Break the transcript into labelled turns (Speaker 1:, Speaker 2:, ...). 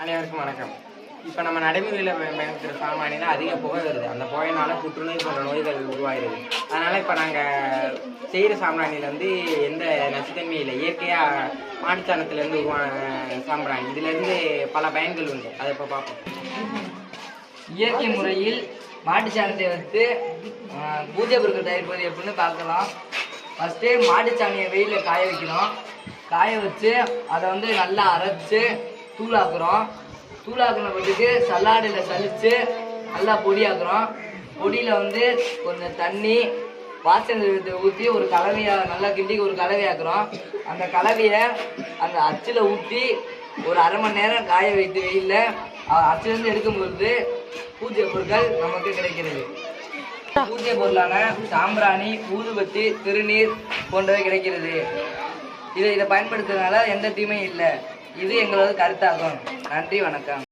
Speaker 1: அனைவருக்கும் வணக்கம். இப்போ நம்ம நடைமுறையில் பயன்படுத்துகிற சாமானியில் அதிக புகை வருது அந்த புகையினால புற்றுநோய் போன்ற நோய்கள் உருவாகிறது. அதனால் இப்போ நாங்கள் செய்கிற சாம்பிராணியில் வந்து எந்த நச்சுத்தன்மையும் இல்லை இயற்கையாக மாட்டுச்சாணத்துலேருந்து உருவான சாம்பிராணி. இதுலேருந்து பல பயன்கள் உண்டு. அதை இப்போ பார்ப்போம்.
Speaker 2: இயற்கை முறையில் மாட்டுச்சாணத்தை வந்து பூஜை பொருட்கள் தயாரிப்பது எப்படின்னு பார்க்கலாம். ஃபஸ்ட்டு மாட்டுச்சாணியை வெயிலில் காய வைக்கிறோம் காய வச்சு அதை வந்து நல்லா அரைச்சி தூளாக்குறோம். தூளாக்குன பிறகு சல்லாடில் சலித்து நல்லா பொடியாக்குறோம். பொடியில் வந்து கொஞ்சம் தண்ணி வாசனை ஊற்றி ஒரு கலவையை நல்லா கிண்டி ஒரு கலவையாக்குறோம். அந்த கலவையை அந்த அச்சில் ஊற்றி ஒரு அரை மணி நேரம் காய வைத்து வெயிலில் அச்சிலேருந்து எடுக்கும்பொழுது பூஜை பொருட்கள் நமக்கு கிடைக்கிறது. பூஜை பொருளான சாம்பிராணி ஊதுபத்தி திருநீர் போன்றவை கிடைக்கிறது. இதை இதை பயன்படுத்துறதுனால எந்த தீமையும் இல்லை. இது எங்களோட கருத்தாகும். நன்றி வணக்கம்.